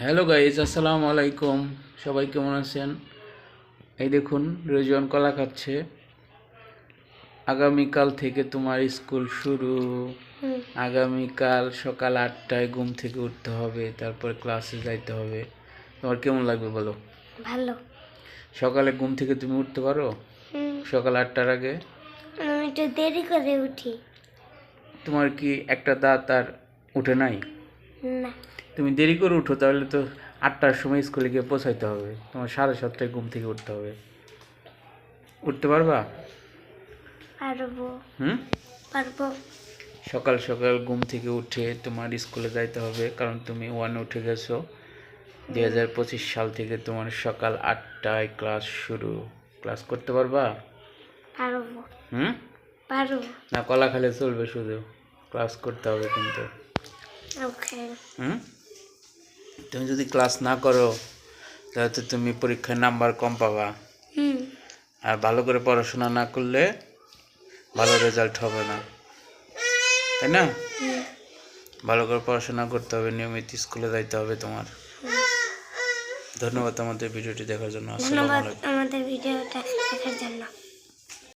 Hello guys আসসালামু আলাইকুম সবাই কেমন আছেন? এই দেখুন রেজন কলা খাচ্ছে। আগামীকাল থেকে তোমার স্কুল শুরু। আগামীকাল সকাল আটটায় ঘুম থেকে উঠতে হবে তারপর ক্লাসে যাইতে হবে। তোমার কেমন লাগবে বলো? ভালো। সকালে ঘুম থেকে তুমি উঠতে পারো? সকাল আটটার আগে? আমি একটু দেরি করে উঠি। তোমার কি একটা দাঁত আর উঠে নাই? তুমি দেরি করে উঠো তাহলে তো আটটার সময় স্কুলে গিয়ে পৌঁছাইতে হবে। তোমার সাড়ে সাতটায় ঘুম থেকে উঠতে হবে। উঠতে পারবা? পারব। হুম? পারব। সকাল সকাল ঘুম থেকে উঠে তোমার স্কুলে যাইতে হবে কারণ তুমি ওয়ানে উঠে গেছো। দুই হাজার পঁচিশ সাল থেকে তোমার সকাল আটটায় ক্লাস শুরু। ক্লাস করতে পারবা? পারব। হুম? পারব। না কলা খেলে চলবে শুধু। ক্লাস করতে হবে কিন্তু। ওকে। হুম? তুমি যদি ক্লাস না করো তাহলে তো তুমি পরীক্ষায় নাম্বার কম পাবা। হুম। আর ভালো করে পড়াশোনা না করলে ভালো রেজাল্ট হবে না। তাই না? ভালো করে পড়াশোনা করতে হবে নিয়মিত স্কুলে যাইতে হবে তোমার। ধন্যবাদ আমাদের ভিডিওটি দেখার জন্য। ধন্যবাদ আমাদের ভিডিওটা দেখার জন্য।